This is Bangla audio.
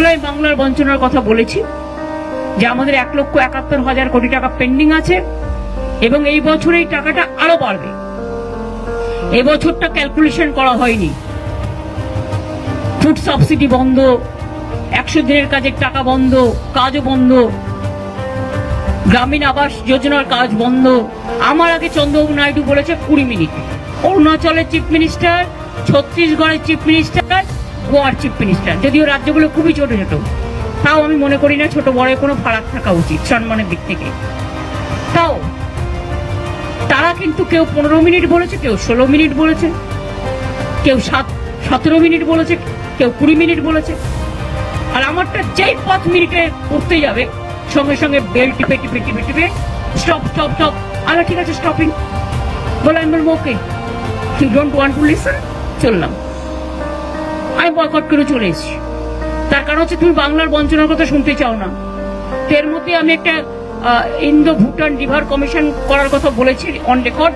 বলে বাংলার বঞ্চনার কথা বলেছি, যে আমাদের এক লক্ষ একাত্তর হাজার কোটি টাকা পেন্ডিং আছে, এবং এই বছর এই টাকাটা আরও বাড়বে। এবছরটা ক্যালকুলেশন করা হয়নি। ফুড সাবসিডি বন্ধ, একশো দিনের কাজের টাকা বন্ধ, কাজও বন্ধ, গ্রামীণ আবাস যোজনার কাজ বন্ধ। আমার আগে চন্দ্রবাবু নাইডু বলেছে কুড়ি মিনিট। অরুণাচলের চিফ মিনিস্টার, ছত্তিশগড়ের চিফ মিনিস্টার গোয়ার চিফ মিনিস্টার। যদিও রাজ্যগুলো খুবই ছোট ছোট, তাও আমি মনে করি না ছোট বড় কোনো ফারাক থাকা উচিত সম্মানের দিক থেকে। তাও, তারা কিন্তু কেউ পনেরো মিনিট বলেছে, কেউ ষোলো মিনিট বলেছে, কেউ সাত, সতেরো মিনিট বলেছে, কেউ কুড়ি মিনিট বলেছে। আর আমারটা যেই পাঁচ মিনিটে করতে যাবে, সঙ্গে সঙ্গে বেল টিপে টিপে টিপে টিপে স্টপ স্টপ স্টপ আচ্ছা ঠিক আছে স্টপিং বলে আমি okay you don't want to listen চললাম। আমি বয়কট করে চলে এসেছি। তার কারণ হচ্ছে তুমি বাংলার বঞ্চনার কথা শুনতে চাও না। এর মধ্যে আমি একটা ইন্দো ভুটান রিভার কমিশন করার কথা বলেছি অন রেকর্ড